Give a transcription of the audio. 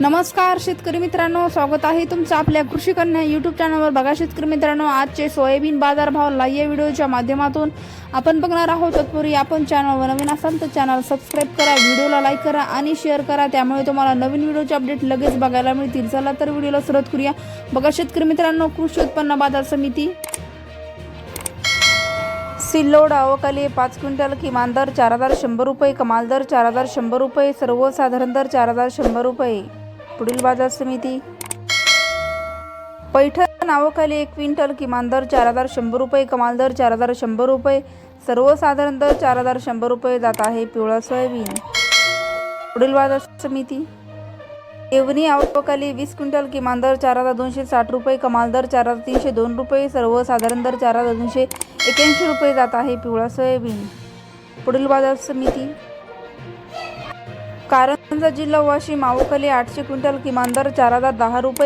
नमस्कार शेतकरी मित्रांनो. स्वागत आहे तुमचं आपल्या कृषी कन्या यूट्यूब चॅनलवर बघा शेतकरी मित्रांनो आजचे सोयाबीन बाजारभाव लाईव्ह या व्हिडिओच्या माध्यमातून आपण बघणार आहोत तत्पूर्वी आपण चॅनलवर नवीन असाल तर चॅनल सबस्क्राईब करा व्हिडिओला लाईक करा आणि शेअर करा. त्यामुळे तुम्हाला नवीन व्हिडिओचे अपडेट लगेच बघायला मिळतील. चला तर व्हिडिओला सुरुवात करूया. बघा शेतकरी मित्रांनो कृषी उत्पन्न बाजार समिती. सिल्लोड अवकाली पाच क्विंटल किमान दर चार हजार शंभर रुपये कमाल दर चार हजार शंभर रुपये सर्वसाधारण दर चार हजार शंभर रुपये. पुढील बाजार समिती. पैठण नावाखाली एक क्विंटल किमान दर चार हजार शंभर रुपये कमाल दर चार हजार शंभर रुपये सर्वसाधारण दर चार हजार शंभर रुपये जात आहे पिवळा सोयाबीन. पुढील बाजार समिती. देवणी आवकाली वीस क्विंटल किमान दर चार हजार दोनशे साठ रुपये कमाल दर चार हजार तीनशे दोन रुपये सर्वसाधारण दर चार हजार दोनशे एक्याऐंशी रुपये जात आहे पिवळा सोयाबीन. पुढील बाजार समिती. कारंजा जिल्हा वाशिम आवकली आठशे क्विंटल किमान दर चार हजार दहा रुपये